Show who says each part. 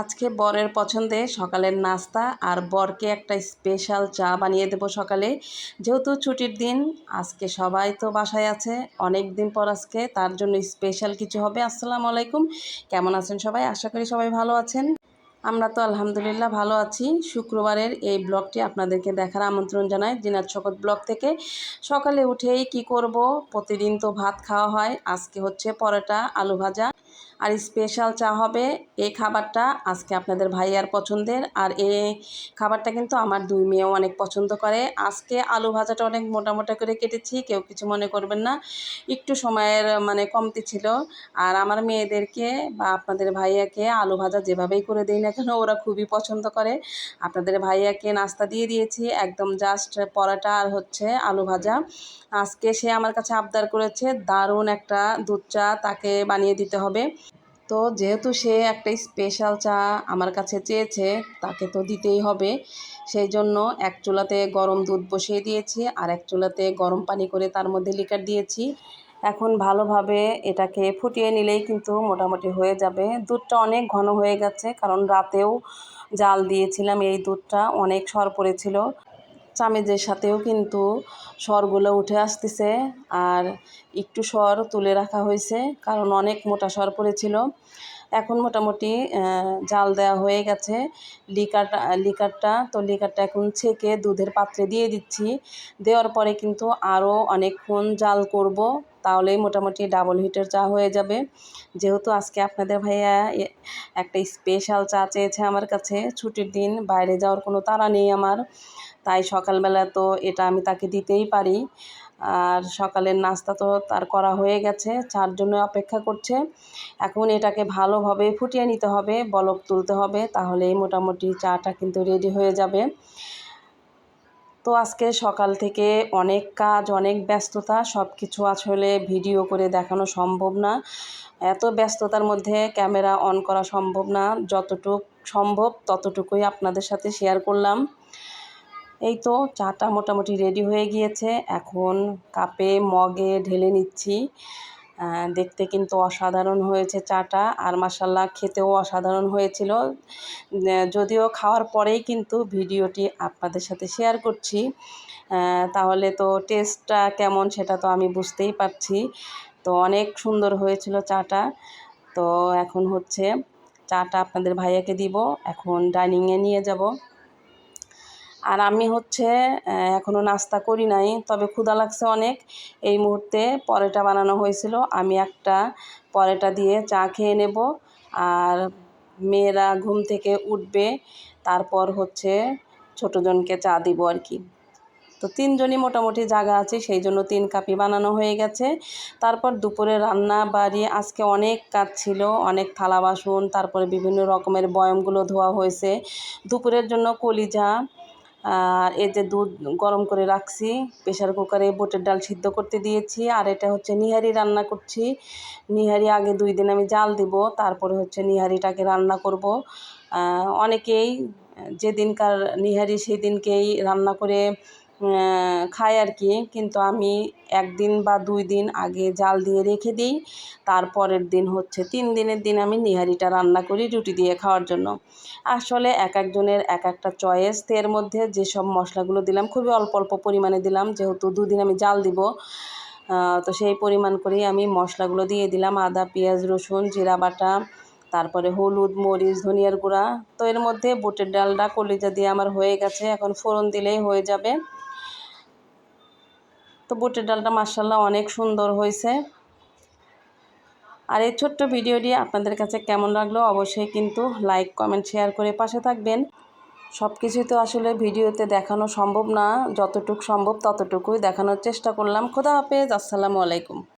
Speaker 1: আজকে বরের পছন্দে সকালের নাস্তা আর বরকে একটা স্পেশাল চা বানিয়ে দেবো সকালে। যেহেতু ছুটির দিন, আজকে সবাই তো বাসায় আছে, অনেক দিন পর আজকে, তার জন্য স্পেশাল কিছু হবে। আসসালামু আলাইকুম। কেমন আছেন সবাই? আশা করি সবাই ভালো আছেন। আমরা তো আলহামদুলিল্লাহ ভালো আছি। শুক্রবারের এই ব্লগটি আপনাদেরকে দেখার আমন্ত্রণ জানাই, দিনাজ শকত ব্লগ থেকে। সকালে উঠেই কি করব? প্রতিদিন তো ভাত খাওয়া হয়। আজকে হচ্ছে পরোটা, আলু ভাজা। আর স্পেশাল চা হবে এই খাবারটা আজকে আপনাদের ভাইয়ার পছন্দের। আর এই খাবারটা কিন্তু আমার দুই মেয়েও অনেক পছন্দ করে। আজকে আলু ভাজাটা অনেক মোটা মোটা করে কেটেছি, কেউ কিছু মনে করবেন না। একটু সময়ের মানে কমতি ছিল। আর আমার মেয়েদেরকে বা আপনাদের ভাইয়াকে আলু ভাজা যেভাবেই করে দিই না কেন, ওরা খুবই পছন্দ করে। আপনাদের ভাইয়াকে নাস্তা দিয়ে দিয়েছি, একদম জাস্ট পরাটা আর হচ্ছে আলু ভাজা। আজকে সে আমার কাছে আবদার করেছে, দারুণ একটা দুধ চা তাকে বানিয়ে দিতে হবে। তো যেহেতু সে একটা স্পেশাল চা আমার কাছে চেয়েছে, তাকে তো দিতেই হবে। সেই জন্য এক চুলাতে গরম দুধ বসিয়ে দিয়েছি আর এক চুলাতে গরম পানি করে তার মধ্যে লিকার দিয়েছি। এখন ভালোভাবে এটাকে ফুটিয়ে নিলেই কিন্তু মোটামুটি হয়ে যাবে। দুধটা অনেক ঘন হয়ে গেছে, কারণ রাতেও জাল দিয়েছিলাম এই দুধটা, অনেক সর পড়েছিল। চামেজের সাথেও কিন্তু স্বরগুলো উঠে আসতেছে। আর একটু স্বর তুলে রাখা হয়েছে, কারণ অনেক মোটা স্বর পড়েছিল। এখন মোটামুটি জাল দেওয়া হয়ে গেছে। লিকারটা লিকারটা, তো লিকারটা এখন ছেঁকে দুধের পাত্রে দিয়ে দিচ্ছি। দেওয়ার পরে কিন্তু আরও অনেকক্ষণ জাল করব। তাহলেই মোটামুটি ডাবল হিটের চা হয়ে যাবে। যেহেতু আজকে আপনাদের ভাইয়া একটা স্পেশাল চা চেয়েছে আমার কাছে, ছুটির দিন বাইরে যাওয়ার কোনো তাড়া নেই আমার। তাই সকালবেলা তো এটা আমি তাকে দিতেই পারি। আর সকালের নাস্তা তো তার করা হয়ে গেছে, চার জন্য অপেক্ষা করছে। এখন এটাকে ভালোভাবে ফুটিয়ে নিতে হবে, বলক তুলতে হবে, তাহলেই মোটামুটি চাটা কিন্তু রেডি হয়ে যাবে। তো আজকে সকাল থেকে অনেক কাজ, অনেক ব্যস্ততা সব কিছু আসলে ভিডিও করে দেখানো সম্ভব না। এত ব্যস্ততার মধ্যে ক্যামেরা অন করা সম্ভব না। যতটুক সম্ভব ততটুকুই আপনাদের সাথে শেয়ার করলাম। এই তো চাটা মোটামুটি রেডি হয়ে গিয়েছে। এখন কাপে মগে ঢেলে নিচ্ছি। দেখতে কিন্তু অসাধারণ হয়েছে চাটা আর মাসাল্লাহ খেতেও অসাধারণ হয়েছিল। যদিও খাওয়ার পরেই কিন্তু ভিডিওটি আপনাদের সাথে শেয়ার করছি। তাহলে তো টেস্টটা কেমন সেটা তো আমি বুঝতেই পারছি। তো অনেক সুন্দর হয়েছিল চাটা। তো এখন হচ্ছে চাটা আপনাদের ভাইয়াকে দিব। এখন ডাইনিংয়ে নিয়ে যাব। আর আমি হচ্ছে এখনও নাস্তা করি নাই, তবে ক্ষুধা লাগছে অনেক। এই মুহূর্তে পরেটা বানানো হয়েছিল, আমি একটা পরেটা দিয়ে চা খেয়ে নেব। আর মেয়েরা ঘুম থেকে উঠবে, তারপর হচ্ছে ছোটোজনকে চা দিব আর কি। তো তিনজনই মোটামুটি জায়গা আছে, সেই জন্য তিন কাপি বানানো হয়ে গেছে। তারপর দুপুরে রান্না বাড়ি, আজকে অনেক কাজ ছিল, অনেক থালা বাসন, তারপরে বিভিন্ন রকমের বয়মগুলো ধোয়া হয়েছে। দুপুরের জন্য কলিজা আর এই যে দুধ গরম করে রাখছি প্রেশার কুকারে বোটের ডাল সিদ্ধ করতে দিয়েছি। আর এটা হচ্ছে নিহারি রান্না করছি। নিহারি আগে দুই দিন আমি জাল দিব, তারপরে হচ্ছে নিহারিটাকে রান্না করব। অনেকেই যেদিনকার নিহারি সেদিনকেই রান্না করে খাই আর কি। কিন্তু আমি একদিন বা দুই দিন আগে জাল দিয়ে রেখে দিই। তারপরের দিন হচ্ছে তিন দিনের দিন আমি নিহারিটা রান্না করি রুটি দিয়ে খাওয়ার জন্য। আসলে এক একজনের এক একটা চয়েস এর মধ্যে যেসব মশলাগুলো দিলাম, খুবই অল্প অল্প পরিমাণে দিলাম। যেহেতু দুদিন আমি জাল দিব তো সেই পরিমাণ করেই আমি মশলাগুলো দিয়ে দিলাম। আদা, পেঁয়াজ, রসুন, জিরা বাটা, তারপরে হলুদ, মরিচ, ধনিয়ার গুঁড়া। তো এর মধ্যে বুটের ডালটা কলিজা দিয়ে আমার হয়ে গেছে। এখন ফোড়ন দিলেই হয়ে যাবে। বুটের ডালটা মার্শাল্লাহ অনেক সুন্দর হয়েছে। আর এই ছোট্ট ভিডিওটি আপনাদের কাছে কেমন লাগল অবশ্যই কিন্তু লাইক, কমেন্ট, শেয়ার করে পাশে থাকবেন। সব কিছুই তো আসলে ভিডিওতে দেখানো সম্ভব না, যতটুক সম্ভব ততটুকুই দেখানোর চেষ্টা করলাম। খোদা হাফেজ, আসসালামু আলাইকুম।